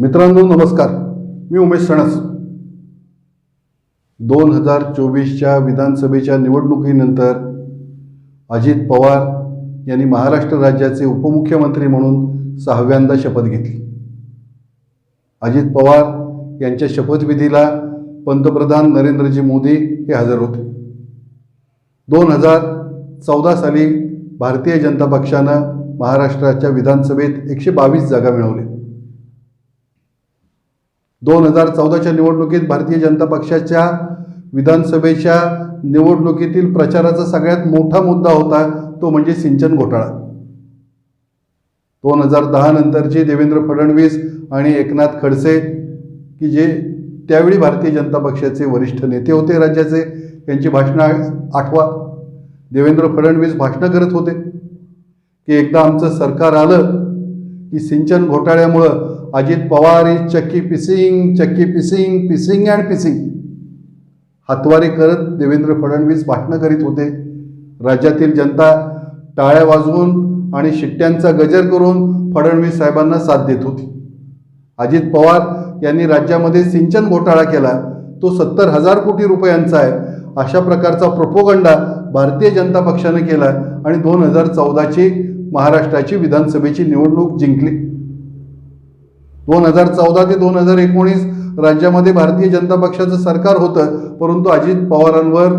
मित्रांनो नमस्कार. मी उमेश सणस. दोन हजार चोवीसच्या विधानसभेच्या निवडणुकीनंतर अजित पवार यांनी महाराष्ट्र राज्याचे उपमुख्यमंत्री म्हणून सहाव्यांदा शपथ घेतली. अजित पवार यांच्या शपथविधीला पंतप्रधान नरेंद्रजी मोदी हे हजर होते. दोन हजार चौदा साली भारतीय जनता पक्षानं महाराष्ट्राच्या विधानसभेत एकशे बावीस जागा मिळवल्या. दोन हजार चौदाच्या निवडणुकीत भारतीय जनता पक्षाच्या विधानसभेच्या निवडणुकीतील प्रचाराचा सगळ्यात मोठा मुद्दा होता तो म्हणजे सिंचन घोटाळा. दोन हजार दहा नंतरचे देवेंद्र फडणवीस आणि एकनाथ खडसे की जे त्यावेळी भारतीय जनता पक्षाचे वरिष्ठ नेते होते राज्याचे त्यांची भाषणं आठवा. देवेंद्र फडणवीस भाषणं करत होते की एकदा आमचं सरकार आलं की सिंचन घोटाळ्यामुळं Ajit Pawar is chakki pissing chakki pissing pissing and pissing हातवारे करत देवेंद्र फडणवीस भाषणं करीत होते. राज्यातील जनता टाळ्या वाजवून आणि शिट्ट्यांचा गजर करून फडणवीस साहेबांना साथ देत होती. अजित पवार यांनी राज्यामध्ये सिंचन घोटाळा केला. तो सत्तर हजार कोटी रुपयांचा आहे. अशा प्रकारचा प्रोपोगंडा भारतीय जनता पक्षाने केला आणि दोन हजार चौदाची महाराष्ट्राची विधानसभेची निवडणूक जिंकली. दोन हजार चौदा ते दोन हजार एकोणीस राज्यामध्ये भारतीय जनता पक्षाचं सरकार होतं परंतु अजित पवारांवर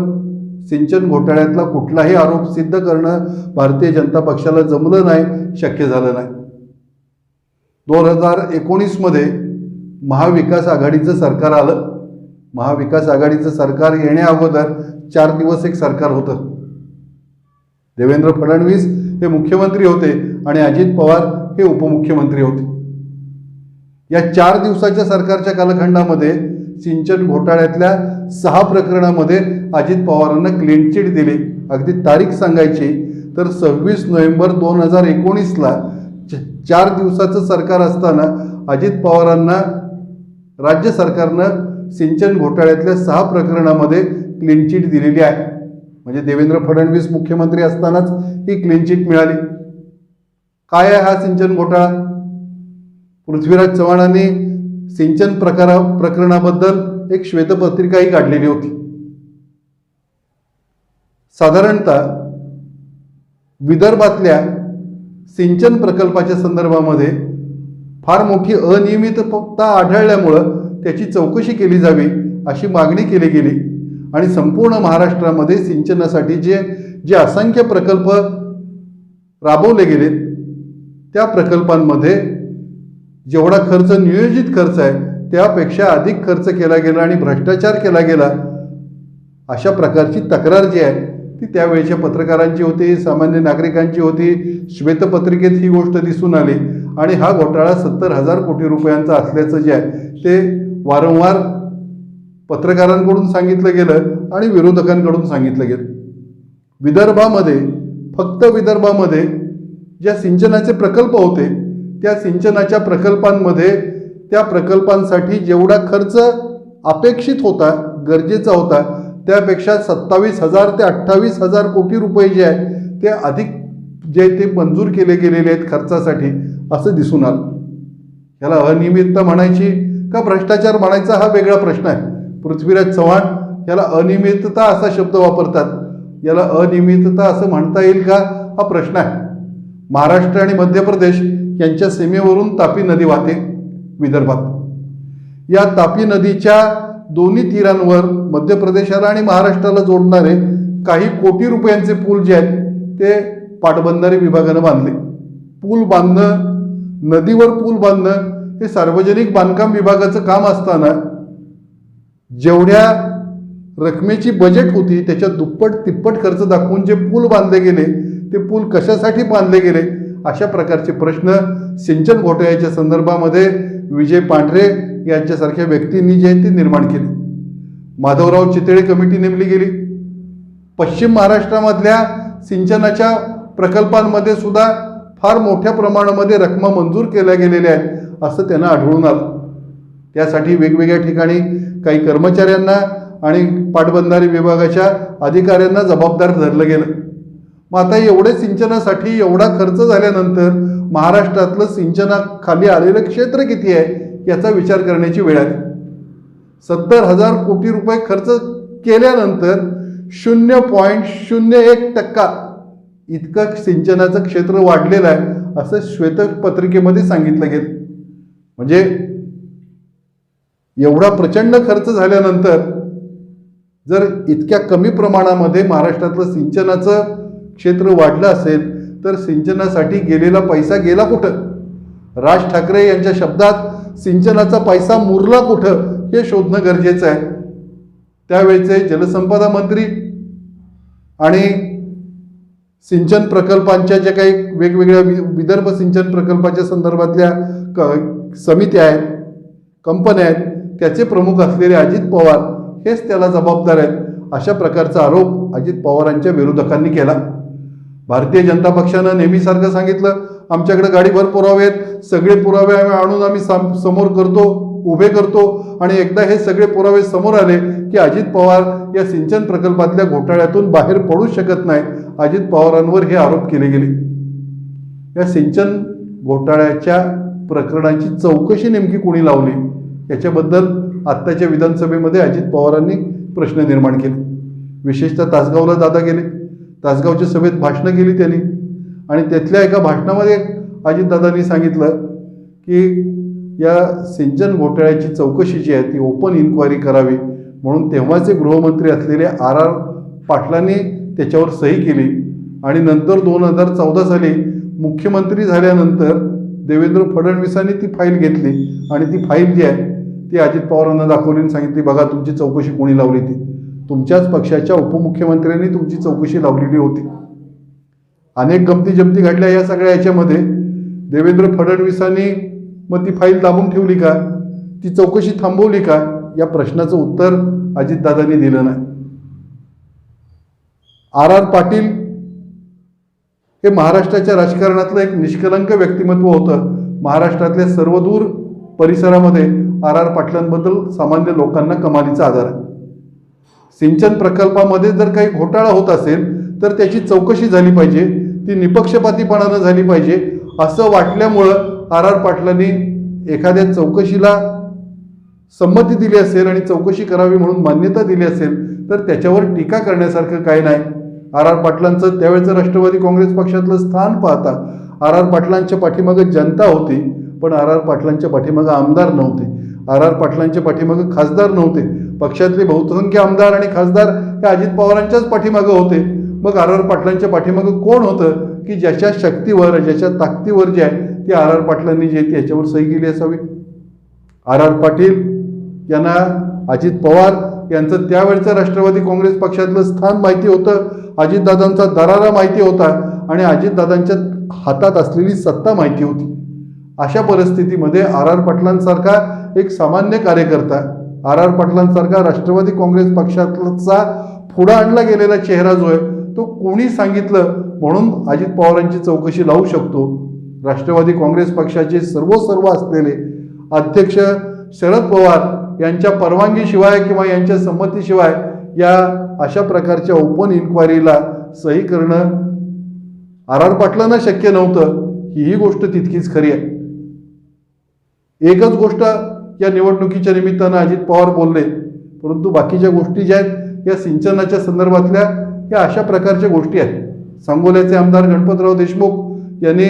सिंचन घोटाळ्यातला कुठलाही आरोप सिद्ध करणं भारतीय जनता पक्षाला जमलं नाही शक्य झालं नाही. दोन हजार एकोणीसमध्ये महाविकास आघाडीचं सरकार आलं. महाविकास आघाडीचं सरकार येण्या अगोदर चार दिवस एक सरकार होतं. देवेंद्र फडणवीस हे मुख्यमंत्री होते आणि अजित पवार हे उपमुख्यमंत्री होते. या चार दिवसाच्या सरकारच्या कालखंडामध्ये सिंचन घोटाळ्यातल्या सहा प्रकरणामध्ये अजित पवारांना क्लीन चिट दिली. अगदी तारीख सांगायची तर सव्वीस नोव्हेंबर दोन हजार एकोणीसला चार दिवसाचं सरकार असताना अजित पवारांना राज्य सरकारनं सिंचन घोटाळ्यातल्या सहा प्रकरणामध्ये क्लीन चिट दिलेली आहे. म्हणजे देवेंद्र फडणवीस मुख्यमंत्री असतानाच ही क्लीन चिट मिळाली. काय आहे हा सिंचन घोटाळा? पृथ्वीराज चव्हाणांनी सिंचन प्रकारा प्रकरणाबद्दल एक श्वेतपत्रिकाही काढलेली होती. साधारणतः विदर्भातल्या सिंचन प्रकल्पाच्या संदर्भामध्ये फार मोठी अनियमितता आढळल्यामुळं त्याची चौकशी केली जावी अशी मागणी केली गेली आणि संपूर्ण महाराष्ट्रामध्ये सिंचनासाठी जे जे असंख्य प्रकल्प राबवले गेलेत त्या प्रकल्पांमध्ये जेवढा खर्च नियोजित खर्च आहे त्यापेक्षा अधिक खर्च केला गेला आणि भ्रष्टाचार केला गेला अशा प्रकारची तक्रार जी आहे ती त्यावेळेच्या पत्रकारांची होती सामान्य नागरिकांची होती. श्वेतपत्रिकेत ही गोष्ट दिसून आली. आणि हा घोटाळा सत्तर हजार कोटी रुपयांचा असल्याचं जे आहे ते वारंवार पत्रकारांकडून सांगितलं गेलं आणि विरोधकांकडून सांगितलं गेलं. विदर्भामध्ये फक्त विदर्भामध्ये ज्या सिंचनाचे प्रकल्प होते त्या सिंचनाच्या प्रकल्पांमध्ये त्या प्रकल्पांसाठी जेवढा खर्च अपेक्षित होता गरजेचा होता त्यापेक्षा सत्तावीस हजार ते अठ्ठावीस हजार कोटी रुपये जे आहे ते अधिक जे ते मंजूर केले गेलेले आहेत खर्चासाठी असं दिसून आलं. याला अनियमितता म्हणायची का भ्रष्टाचार म्हणायचा हा वेगळा प्रश्न आहे. पृथ्वीराज चव्हाण याला अनियमितता असा शब्द वापरतात. याला अनियमितता असं म्हणता येईल का? हा प्रश्न आहे. महाराष्ट्र आणि मध्य प्रदेश यांच्या सीमेवरून तापी नदी वाहते विदर्भात. या तापी नदीच्या दोन्ही तीरांवर मध्य प्रदेशाला आणि महाराष्ट्राला जोडणारे काही कोटी रुपयांचे पूल जे आहेत ते पाटबंधारे विभागानं बांधले. पूल बांधणं नदीवर पूल बांधणं हे सार्वजनिक बांधकाम विभागाचं काम असताना जेवढ्या रकमेची बजेट होती त्याच्या दुप्पट तिप्पट खर्च दाखवून जे पूल बांधले गेले ते पूल कशासाठी बांधले गेले अशा प्रकारचे प्रश्न सिंचन घोटाळ्याच्या संदर्भामध्ये विजय पांढरे यांच्यासारख्या व्यक्तींनी जे आहे ते निर्माण केले. माधवराव चितळे कमिटी नेमली गेली. पश्चिम महाराष्ट्रामधल्या सिंचनाच्या प्रकल्पांमध्ये सुद्धा फार मोठ्या प्रमाणामध्ये रकमा मंजूर केल्या गेलेल्या आहेत असं त्यांना आढळून आलं. त्यासाठी वेगवेगळ्या ठिकाणी काही कर्मचाऱ्यांना आणि पाटबंधारे विभागाच्या अधिकाऱ्यांना जबाबदार धरलं गेलं. मग आता एवढे सिंचनासाठी एवढा खर्च झाल्यानंतर महाराष्ट्रातलं सिंचनाखाली आलेलं क्षेत्र किती आहे याचा विचार करण्याची वेळ आहे सत्तर हजार कोटी रुपये खर्च केल्यानंतर शून्य पॉईंट शून्य एक टक्का इतकं सिंचनाचं क्षेत्र वाढलेलं आहे असं श्वेतपत्रिकेमध्ये सांगितलं गेलं. म्हणजे एवढा प्रचंड खर्च झाल्यानंतर जर इतक्या कमी प्रमाणामध्ये महाराष्ट्रातलं सिंचनाचं क्षेत्र वाढलं असेल तर सिंचनासाठी गेलेला पैसा गेला कुठं? राज ठाकरे यांच्या शब्दात सिंचनाचा पैसा मुरला कुठं हे शोधणं गरजेचं आहे. त्यावेळचे जलसंपदा मंत्री आणि सिंचन प्रकल्पांच्या ज्या काही वेगवेगळ्या वि विदर्भ सिंचन प्रकल्पाच्या संदर्भातल्या क समित्या आहेत कंपन्या आहेत त्याचे प्रमुख असलेले अजित पवार हेच त्याला जबाबदार आहेत अशा प्रकारचा आरोप अजित पवारांच्या विरोधकांनी केला. भारतीय जनता पक्षानं नेहमीसारखं सांगितलं आमच्याकडे गाडीभर पुरावे आहेत सगळे पुरावे आम्ही आणून आम्ही साम समोर करतो उभे करतो आणि एकदा हे सगळे पुरावे समोर आले की अजित पवार या सिंचन प्रकल्पातल्या घोटाळ्यातून बाहेर पडू शकत नाहीत. अजित पवारांवर हे आरोप केले गेले. या सिंचन घोटाळ्याच्या प्रकरणाची चौकशी नेमकी कोणी लावली? याच्याबद्दल आत्ताच्या विधानसभेमध्ये अजित पवारांनी प्रश्न निर्माण केले. विशेषतः तासगावला दादा गेले. तासगावच्या सभेत भाषणं केली त्यांनी. आणि त्यातल्या एका भाषणामध्ये अजितदादांनी सांगितलं की या सिंचन घोटाळ्याची चौकशी जी आहे ती ओपन इन्क्वायरी करावी. म्हणून तेव्हाचे गृहमंत्री असलेले आर आर पाटलांनी त्याच्यावर सही केली. आणि नंतर दोन हजार चौदा साली मुख्यमंत्री झाल्यानंतर देवेंद्र फडणवीसांनी ती फाईल घेतली. आणि ती फाईल जी आहे ती अजित पवारांना दाखवली आणि सांगितली बघा तुमची चौकशी कोणी लावली ती? तुमच्याच पक्षाच्या उपमुख्यमंत्र्यांनी तुमची चौकशी लावलेली होती. अनेक गमती जमती घडल्या या सगळ्या याच्यामध्ये. देवेंद्र फडणवीसांनी मग ती फाईल दाबून ठेवली का? ती चौकशी थांबवली का? या प्रश्नाचं उत्तर अजितदादांनी दिलं नाही. आर आर पाटील हे महाराष्ट्राच्या राजकारणातलं एक निष्कलंक व्यक्तिमत्व होतं. महाराष्ट्रातल्या सर्वदूर परिसरामध्ये आर आर पाटलांबद्दल सामान्य लोकांना कमालीचा आधार आहे. सिंचन प्रकल्पामध्ये जर काही घोटाळा होत असेल तर त्याची चौकशी झाली पाहिजे ती निपक्षपातीपणानं झाली पाहिजे. असं वाटल्यामुळं आर आर पाटलांनी एखाद्या चौकशीला संमती दिली असेल आणि चौकशी करावी म्हणून मान्यता दिली असेल तर त्याच्यावर टीका करण्यासारखं काय नाही. आर आर पाटलांचं त्यावेळेचं राष्ट्रवादी काँग्रेस पक्षातलं स्थान पाहता आर आर पाटलांच्या पाठीमागं जनता होती पण आर आर पाटलांच्या पाठीमागं आमदार नव्हते. आर आर पाटलांच्या पाठीमागं खासदार नव्हते. पक्षातले बहुसंख्य आमदार आणि खासदार हे अजित पवारांच्याच पाठीमागं होते. मग आर आर पाटलांच्या पाठीमागं कोण होतं? की ज्याच्या शक्तीवर ज्याच्या ताकदीवर जे आहे ते आर आर पाटलांनी जे आहे त्याच्यावर सही केली असावी. आर आर पाटील यांना अजित पवार यांचं त्यावेळचं राष्ट्रवादी काँग्रेस पक्षातलं स्थान माहिती होतं. अजितदादांचा दरारा माहिती होता आणि अजितदादांच्या हातात असलेली सत्ता माहिती होती. अशा परिस्थितीमध्ये आर आर पाटलांसारखा एक सामान्य कार्यकर्ता आर आर पाटलांसारखा राष्ट्रवादी काँग्रेस पक्षातचा पुढं आणला गेलेला चेहरा जो आहे तो कोणी सांगितलं म्हणून अजित पवारांची चौकशी लावू शकतो? राष्ट्रवादी काँग्रेस पक्षाचे सर्व सर्व असलेले अध्यक्ष शरद पवार यांच्या परवानगीशिवाय किंवा यांच्या संमतीशिवाय या अशा प्रकारच्या ओपन इन्क्वायरीला सही करणं आर आर पाटलांना शक्य नव्हतं. ही गोष्ट तितकीच खरी आहे. एकच गोष्ट या निवडणुकीच्या निमित्तानं अजित पवार बोलले. परंतु बाकीच्या गोष्टी ज्या आहेत या सिंचनाच्या संदर्भातल्या या अशा प्रकारच्या गोष्टी आहेत. सांगोल्याचे आमदार गणपतराव देशमुख यांनी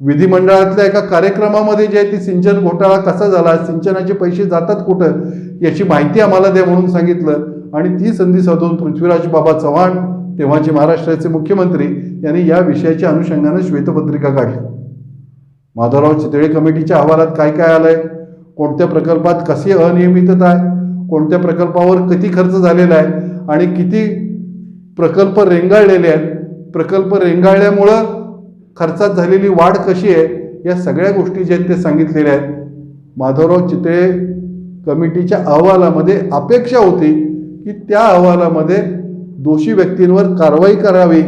विधिमंडळातल्या एका कार्यक्रमामध्ये जे आहे ती सिंचन घोटाळा कसा झाला सिंचनाचे पैसे जातात कुठं याची माहिती आम्हाला द्या म्हणून सांगितलं. आणि ती संधी साधून पृथ्वीराज बाबा चव्हाण तेव्हाचे महाराष्ट्राचे मुख्यमंत्री यांनी या विषयाच्या अनुषंगानं श्वेतपत्रिका काढली. माधवराव चितळे कमिटीच्या अहवालात काय काय आलंय? कोणत्या प्रकल्पात कशी अनियमितता आहे? कोणत्या प्रकल्पावर किती खर्च झालेला आहे? आणि किती प्रकल्प रेंगाळलेले आहेत? प्रकल्प रेंगाळल्यामुळं खर्चात झालेली वाढ कशी आहे? या सगळ्या गोष्टी ज्या आहेत ते सांगितलेल्या आहेत. माधवराव चितळे कमिटीच्या अहवालामध्ये अपेक्षा होती की त्या अहवालामध्ये दोषी व्यक्तींवर कारवाई करावी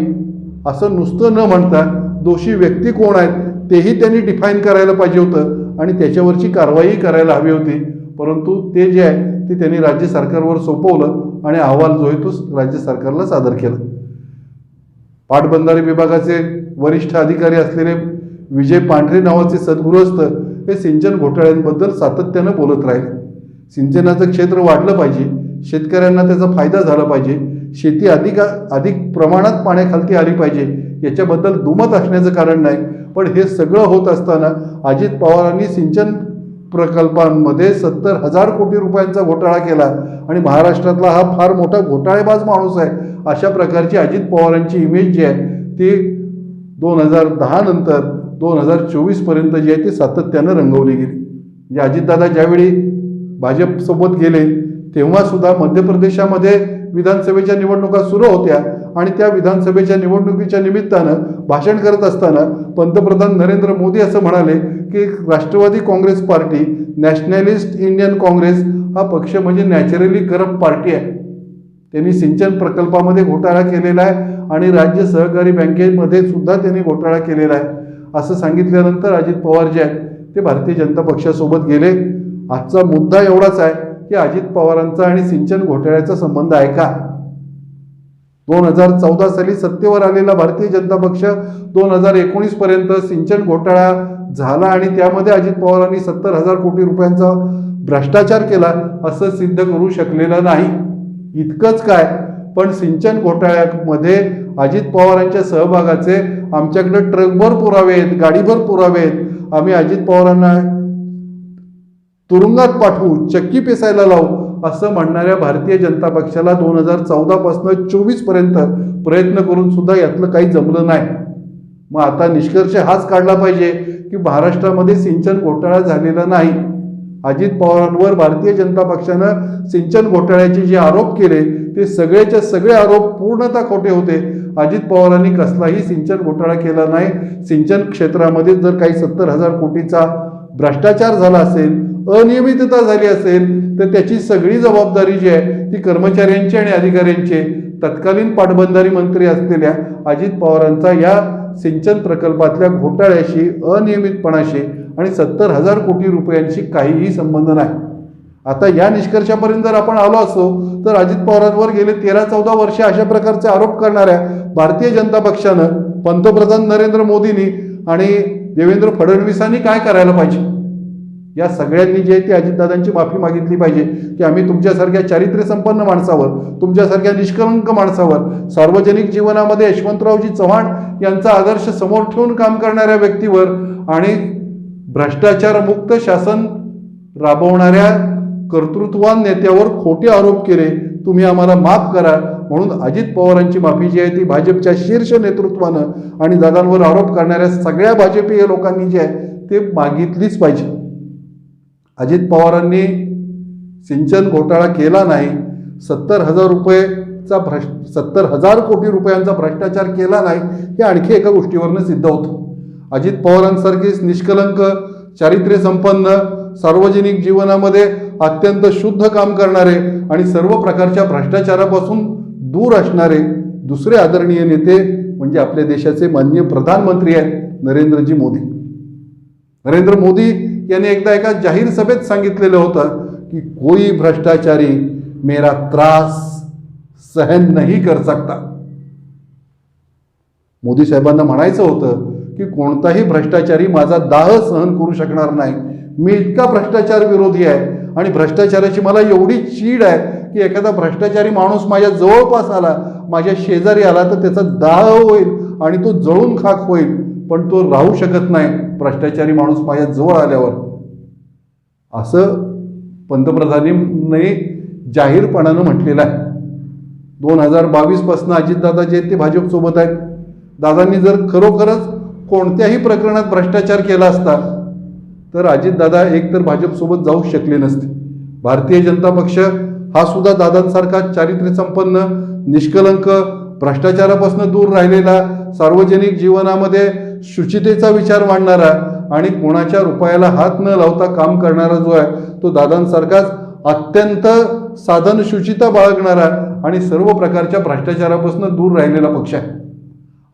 असं नुसतं न म्हणता दोषी व्यक्ती कोण आहेत तेही त्यांनी डिफाईन करायला पाहिजे होतं आणि त्याच्यावरची कारवाई करायला हवी होती. परंतु ते जे आहे ते त्यांनी राज्य सरकारवर सोपवलं आणि अहवाल जो आहे तो राज्य सरकारला सादर केला. पाटबंधारे विभागाचे वरिष्ठ अधिकारी असलेले विजय पांढरे नावाचे सद्गृहस्थ हे सिंचन घोटाळ्यांबद्दल सातत्यानं बोलत राहिले. सिंचनाचं क्षेत्र वाढलं पाहिजे शेतकऱ्यांना त्याचा फायदा झाला पाहिजे शेती अधिक अधिक प्रमाणात पाण्याखालती आली पाहिजे याच्याबद्दल दुमत असण्याचं कारण नाही. पण हे सगळं होत असताना अजित पवारांनी सिंचन प्रकल्पांमध्ये सत्तर हजार कोटी रुपयांचा घोटाळा केला. आणि महाराष्ट्रातला हा फार मोठा घोटाळेबाज माणूस आहे. अशा प्रकारची अजित पवारांची इमेज जी आहे ती दोन हजार दहा नंतर दोन हजार चोवीसपर्यंत जी आहे ती सातत्यानं रंगवली गेली. म्हणजे अजितदादा ज्यावेळी भाजपसोबत गेले तेव्हासुद्धा मध्य प्रदेशामध्ये विधानसभेच्या निवडणुका सुरू होत्या आणि त्या विधानसभेच्या निवडणुकीच्या निमित्तानं भाषण करत असताना पंतप्रधान नरेंद्र मोदी असं म्हणाले की Rashtrawadi Congress party nationalist Indian Congress हा पक्ष म्हणजे नॅचरली करप्ट पार्टी आहे. त्यांनी सिंचन प्रकल्पामध्ये घोटाळा केलेला आहे आणि राज्य सहकारी बँकेमध्ये सुद्धा त्यांनी घोटाळा केलेला आहे. असं सांगितल्यानंतर अजित पवार जे आहेत ते भारतीय जनता पक्षासोबत गेले. आजचा मुद्दा एवढाच आहे. की अजित पवारांचा आणि सिंचन घोटाळ्याचा संबंध आहे का? दोन हजार चौदा साली सत्तेवर आलेला भारतीय जनता पक्ष दोन हजार एकोणीस पर्यंत सिंचन घोटाळा झाला आणि त्यामध्ये अजित पवारांनी सत्तर हजार कोटी रुपयांचा भ्रष्टाचार केला असं सिद्ध करू शकलेलं नाही. इतकंच काय? पण सिंचन घोटाळ्यामध्ये अजित पवारांच्या सहभागाचे आमच्याकडे ट्रकभर पुरावे आहेत गाडीभर पुरावे आहेत. आम्ही अजित पवारांना तुरुंगात पाठवू चक्की पेसायला लावू असं म्हणणाऱ्या भारतीय जनता पक्षाला दोन हजार चौदापासनं चोवीसपर्यंत प्रयत्न करून सुद्धा यातलं काही जमलं नाही. मग आता निष्कर्ष हाच काढला पाहिजे की महाराष्ट्रामध्ये सिंचन घोटाळा झालेला नाही. अजित पवारांवर भारतीय जनता पक्षानं सिंचन घोटाळ्याचे जे आरोप केले ते सगळेच्या सगळे आरोप पूर्णतः खोटे होते. अजित पवारांनी कसलाही सिंचन घोटाळा केला नाही. सिंचन क्षेत्रामध्ये जर काही सत्तर हजार कोटीचा भ्रष्टाचार झाला असेल अनियमितता झाली असेल तर त्याची सगळी जबाबदारी जी आहे ती कर्मचाऱ्यांची आणि अधिकाऱ्यांची तत्कालीन पाटबंधारी मंत्री असलेल्या अजित पवारांचा या सिंचन प्रकल्पातल्या घोटाळ्याशी अनियमितपणाशी आणि सत्तर हजार कोटी रुपयांशी काहीही संबंध नाही. आता या निष्कर्षापर्यंत जर आपण आलो असतो तर अजित पवारांवर गेले तेरा चौदा वर्ष अशा प्रकारचे आरोप करणाऱ्या भारतीय जनता पक्षानं पंतप्रधान नरेंद्र मोदींनी आणि देवेंद्र फडणवीसांनी काय करायला पाहिजे? या सगळ्यांनी जे आहे ती अजितदादांची माफी मागितली पाहिजे की आम्ही तुमच्यासारख्या चारित्र्यसंपन्न माणसावर तुमच्यासारख्या निष्कलंक माणसावर सार्वजनिक जीवनामध्ये यशवंतरावजी चव्हाण यांचा आदर्श समोर ठेवून काम करणाऱ्या व्यक्तीवर आणि भ्रष्टाचारमुक्त शासन राबवणाऱ्या कर्तृत्वान नेत्यावर खोटे आरोप केले तुम्ही आम्हाला माफ करा. म्हणून अजित पवारांची माफी जी आहे ती भाजपच्या शीर्ष नेतृत्वानं आणि दादांवर आरोप करणाऱ्या सगळ्या भाजपीय लोकांनी जे आहे ते मागितलीच पाहिजे. अजित पवारांनी सिंचन घोटाळा केला नाही सत्तर हजार रुपयेचा भ्रष्ट सत्तर हजार कोटी रुपयांचा भ्रष्टाचार केला नाही हे आणखी एका गोष्टीवरनं सिद्ध होतं. अजित पवारांसारखीच निष्कलंक चारित्र्य संपन्न सार्वजनिक जीवनामध्ये अत्यंत शुद्ध काम करणारे आणि सर्व प्रकारच्या भ्रष्टाचारापासून दूर असणारे दुसरे आदरणीय नेते म्हणजे आपल्या देशाचे माननीय प्रधानमंत्री आहेत नरेंद्रजी मोदी. नरेंद्र मोदी यांनी एकदा एका जाहीर सभेत सांगितलेलं होतं की कोई भ्रष्टाचारी मेरा त्रास सहन नाही कर सकता. मोदी साहेबांना म्हणायचं होतं की कोणताही भ्रष्टाचारी माझा दाह सहन करू शकणार नाही. मी इतका भ्रष्टाचार विरोधी आहे आणि भ्रष्टाचाराची मला एवढी चीड आहे की एखादा भ्रष्टाचारी माणूस माझ्या जवळपास आला माझ्या शेजारी आला तर त्याचा दाह होईल आणि तो जळून खाक होईल. पण तो राहू शकत नाही. भ्रष्टाचारी माणूस माझ्या जवळ आल्यावर. असं पंतप्रधानांनी जाहीरपणानं म्हटलेलं आहे. दोन हजार बावीसपासून अजितदादा जे आहेत ते भाजपसोबत आहेत. दादांनी जर खरोखरच कोणत्याही प्रकरणात भ्रष्टाचार केला असता तर अजितदादा एकतर भाजपसोबत जाऊ शकले नसते. भारतीय जनता पक्ष हा सुद्धा दादांसारखा चारित्र्य संपन्न निष्कलंक भ्रष्टाचारापासून दूर राहिलेला सार्वजनिक जीवनामध्ये शुचितेचा विचार मांडणारा आणि कोणाच्या रुपयाला हात न लावता काम करणारा जो आहे तो दादांसारखाच अत्यंत साधन शुचिता बाळगणारा आणि सर्व प्रकारच्या भ्रष्टाचारापासून दूर राहिलेला पक्ष आहे.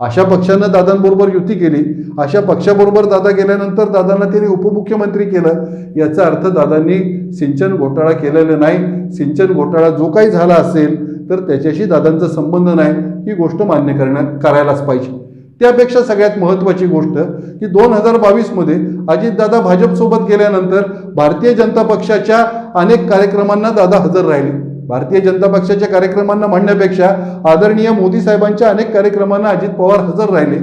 अशा पक्षानं दादांबरोबर युती केली. अशा पक्षाबरोबर दादा गेल्यानंतर दादांना त्यांनी उपमुख्यमंत्री केलं. याचा अर्थ दादांनी सिंचन घोटाळा केलेला नाही. सिंचन घोटाळा जो काही झाला असेल तर त्याच्याशी दादांचा संबंध नाही. ही गोष्ट मान्य करण्या करायलाच पाहिजे. त्यापेक्षा सगळ्यात महत्त्वाची गोष्ट की दोन हजार बावीसमध्ये अजितदादा भाजपसोबत गेल्यानंतर भारतीय जनता पक्षाच्या अनेक कार्यक्रमांना दादा हजर राहिले. भारतीय जनता पक्षाच्या कार्यक्रमांना म्हणण्यापेक्षा आदरणीय मोदी साहेबांच्या अनेक कार्यक्रमांना अजित पवार हजर राहिले.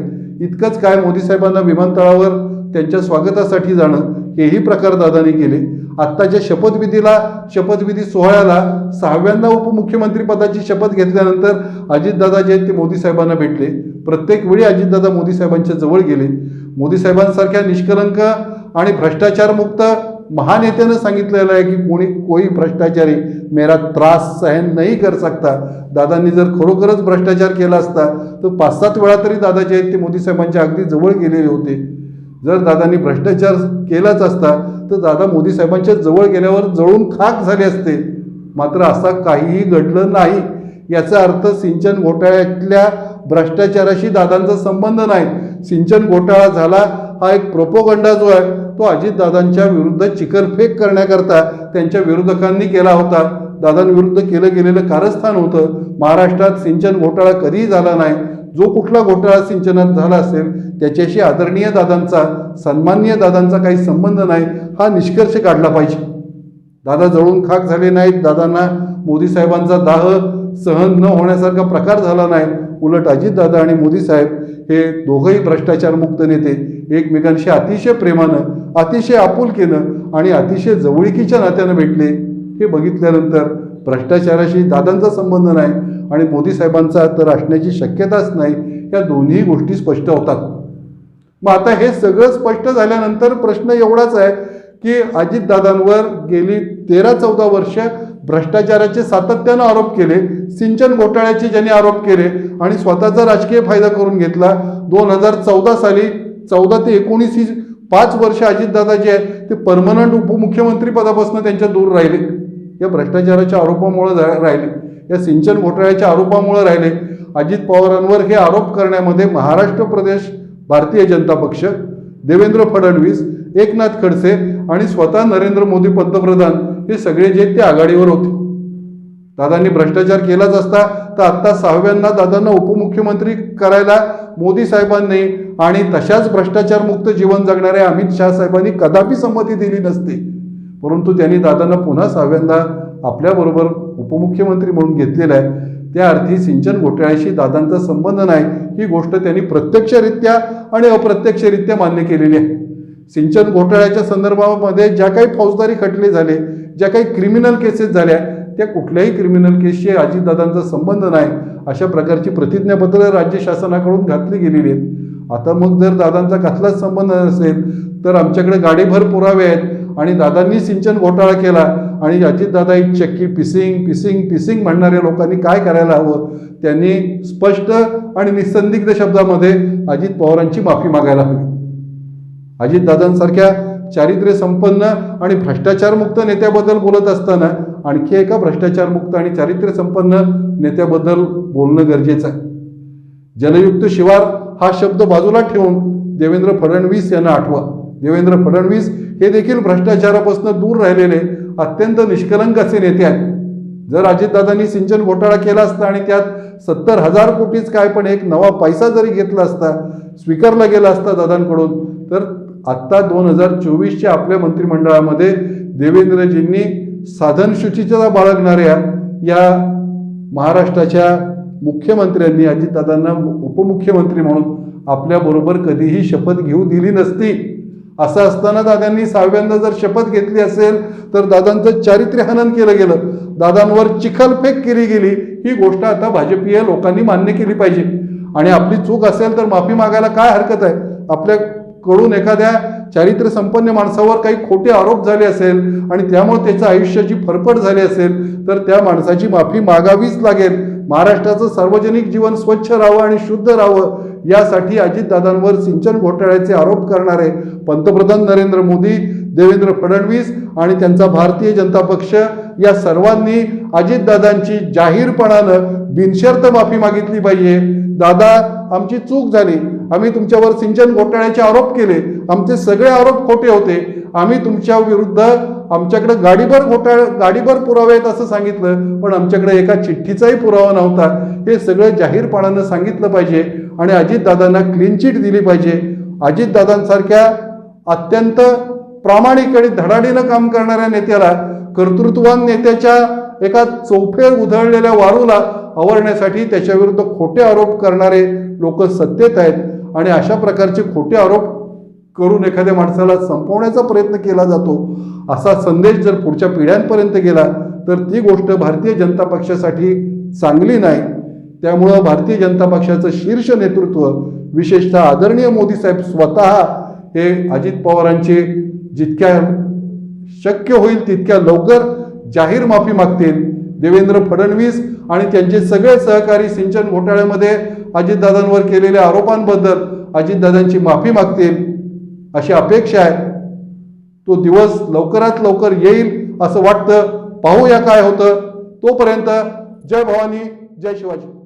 इतकंच काय मोदी साहेबांना विमानतळावर त्यांच्या स्वागतासाठी जाणं हेही प्रकार दादानी केले. आत्ताच्या शपथविधीला शपथविधी सोहळ्याला सहाव्यांदा उपमुख्यमंत्री पदाची शपथ घेतल्यानंतर अजितदादा जे आहेत ते मोदी साहेबांना भेटले. प्रत्येक वेळी अजितदादा मोदी साहेबांच्या जवळ गेले. मोदी साहेबांसारख्या निष्कलंक आणि भ्रष्टाचारमुक्त महानेत्यानं सांगितलेलं आहे की कोणी कोई भ्रष्टाचारी मेरा त्रास सहन नाही कर सकता. दादांनी जर खरोखरच भ्रष्टाचार केला असता तर पाच सात वेळा तरी दादा जे आहेत ते मोदी साहेबांच्या अगदी जवळ गेलेले होते. जर दादांनी भ्रष्टाचार केलाच असता तर दादा मोदी साहेबांच्या जवळ गेल्यावर जळून खाक झाले असते. मात्र असा काहीही घडलं नाही. याचा अर्थ सिंचन घोटाळ्यातल्या भ्रष्टाचाराशी दादांचा संबंध नाही. सिंचन घोटाळा झाला हा एक प्रोपोगंडा जो आहे तो अजितदादांच्या विरुद्ध चिकरफेक करण्याकरता त्यांच्या विरोधकांनी केला होता. दादांविरुद्ध केलं गेलेलं कारस्थान होतं. महाराष्ट्रात सिंचन घोटाळा कधीही झाला नाही. जो कुठला घोटाळा सिंचनात झाला असेल त्याच्याशी आदरणीय दादांचा सन्माननीय दादांचा काही संबंध नाही हा निष्कर्ष काढला पाहिजे. दादा जळून खाक झाले नाहीत दादांना मोदी साहेबांचा दाह सहन न होण्यासारखा प्रकार झाला नाही. उलट अजितदादा आणि मोदी साहेब हे दोघंही भ्रष्टाचारमुक्त नेते एकमेकांशी अतिशय प्रेमानं अतिशय आपुलकीनं आणि अतिशय जवळकीच्या नात्यानं भेटले हे बघितल्यानंतर भ्रष्टाचाराशी दादांचा संबंध नाही आणि मोदी साहेबांचा तर असण्याची शक्यताच नाही या दोन्ही गोष्टी स्पष्ट होतात. मग आता हे सगळं स्पष्ट झाल्यानंतर प्रश्न एवढाच आहे की अजितदादांवर गेली तेरा चौदा वर्ष भ्रष्टाचाराचे सातत्यानं आरोप केले सिंचन घोटाळ्याचे ज्यांनी आरोप केले आणि स्वतःचा राजकीय फायदा करून घेतला. दोन हजार चौदा साली चौदा ते एकोणीस ही पाच वर्ष अजितदादा जे आहेत ते परमनंट उपमुख्यमंत्री पदापासून त्यांच्या दूर राहिले. या भ्रष्टाचाराच्या आरोपामुळे राहिले. या सिंचन घोटाळ्याच्या आरोपामुळे राहिले. अजित पवारांवर हे आरोप करण्यामध्ये महाराष्ट्र प्रदेश भारतीय जनता पक्ष देवेंद्र फडणवीस एकनाथ खडसे आणि स्वतः नरेंद्र मोदी पंतप्रधान हे सगळे जे ते आघाडीवर होते. दादांनी भ्रष्टाचार केलाच असता तर आत्ता सहाव्यांना दादांना उपमुख्यमंत्री करायला मोदी साहेबांनी आणि तशाच भ्रष्टाचारमुक्त जीवन जगणाऱ्या अमित शहा साहेबांनी कदापि संमती दिली नसती. परंतु त्यांनी दादांना पुन्हा सहाव्यांदा आपल्याबरोबर उपमुख्यमंत्री म्हणून घेतलेला आहे. त्या अर्थी सिंचन घोटाळ्याशी दादांचा संबंध नाही. ही गोष्ट त्यांनी प्रत्यक्षरित्या आणि अप्रत्यक्षरित्या मान्य केलेली आहे. सिंचन घोटाळ्याच्या संदर्भामध्ये ज्या काही फौजदारी खटले झाले ज्या काही क्रिमिनल केसेस झाल्या त्या कुठल्याही क्रिमिनल केसशी अजितदादांचा संबंध नाही. अशा प्रकारची प्रतिज्ञापत्र राज्य शासनाकडून घातली गेलेली आहेत. आता मग जर दादांचा कसलाच संबंध नसेल तर आमच्याकडे गाडीभर पुरावे आहेत. आणि दादांनी सिंचन घोटाळा केला. आणि अजितदादा एक चक्की पिसिंग पिसिंग पिसिंग म्हणणाऱ्या लोकांनी काय करायला हवं? त्यांनी स्पष्ट आणि निसंदिग्ध शब्दामध्ये अजित पवारांची माफी मागायला हवी. अजितदादांसारख्या चारित्र्य संपन्न आणि भ्रष्टाचारमुक्त नेत्याबद्दल बोलत असताना आणखी एका भ्रष्टाचारमुक्त आणि चारित्र्य संपन्न नेत्याबद्दल बोलणं गरजेचं आहे. जलयुक्त शिवार हा शब्द बाजूला ठेवून देवेंद्र फडणवीस यांना आठवा. देवेंद्र फडणवीस हे देखील भ्रष्टाचारापासून दूर राहिलेले अत्यंत निष्कलंक असे नेते आहेत. जर अजितदादांनी सिंचन घोटाळा केला असता आणि त्यात सत्तर हजार कोटीच काय पण एक नवा पैसा जरी घेतला असता स्वीकारला गेला असता दादांकडून तर आत्ता दोन हजार चोवीसच्या आपल्या मंत्रिमंडळामध्ये देवेंद्रजींनी साधन बाळगणाऱ्या या महाराष्ट्राच्या मुख्यमंत्र्यांनी अजितदादांना उपमुख्यमंत्री म्हणून आपल्याबरोबर कधीही शपथ घेऊ दिली नसती. असं असताना दादांनी सहाव्यांदा जर शपथ घेतली असेल तर दादांचं चारित्र्य हनन केलं गेलं. दादांवर चिखलफेक केली गेली. ही गोष्ट आता भाजपीय लोकांनी मान्य केली पाहिजे. आणि आपली चूक असेल तर माफी मागायला काय हरकत आहे? आपल्याकडून एखाद्या चारित्र्य संपन्न माणसावर काही खोटे आरोप झाले असेल आणि त्यामुळे त्याचं आयुष्याची फरफट झाली असेल तर त्या माणसाची माफी मागावीच लागेल. महाराष्ट्राचं सार्वजनिक जीवन स्वच्छ राहावं आणि शुद्ध राहावं यासाठी अजितदादांवर सिंचन घोटाळ्याचे आरोप करणारे पंतप्रधान नरेंद्र मोदी देवेंद्र फडणवीस आणि त्यांचा भारतीय जनता पक्ष या सर्वांनी अजितदादांची जाहीरपणानं बिनशर्त माफी मागितली पाहिजे. दादा आमची चूक झाली. आम्ही तुमच्यावर सिंचन घोटाळ्याचे आरोप केले. आमचे सगळे आरोप खोटे होते. आम्ही तुमच्या विरुद्ध आमच्याकडे गाडीभर घोटाळ गाडीभर पुरावे आहेत असं सांगितलं पण आमच्याकडे एका चिठ्ठीचाही पुरावा नव्हता. हे सगळं जाहीरपणानं सांगितलं पाहिजे आणि अजितदादांना क्लीन चिट दिली पाहिजे. अजितदादांसारख्या अत्यंत प्रामाणिक आणि धडाडीनं काम करणाऱ्या नेत्याला कर्तृत्ववान नेत्याच्या एका चौफेर उधळलेल्या वारूला आवरण्यासाठी त्याच्याविरुद्ध खोटे आरोप करणारे लोक सत्तेत आहेत. आणि अशा प्रकारचे खोटे आरोप करून एखाद्या माणसाला संपवण्याचा प्रयत्न केला जातो असा संदेश जर पुढच्या पिढ्यांपर्यंत गेला तर ती गोष्ट भारतीय जनता पक्षासाठी चांगली नाही. त्यामुळं भारतीय जनता पक्षाचं शीर्ष नेतृत्व विशेषतः आदरणीय मोदी साहेब स्वतः हे अजित पवारांचे जितक्या शक्य होईल तितक्या लवकर जाहीर माफी मागतील. देवेंद्र फडणवीस आणि त्यांचे सगळे सहकारी सिंचन घोटाळ्यामध्ये अजितदादांवर केलेल्या आरोपांबद्दल अजितदादांची माफी मागतील अशी अपेक्षा आहे. तो दिवस लवकरात लवकर येईल असं वाटतं. पाहूया काय होतं. तोपर्यंत जय भवानी जय शिवाजी.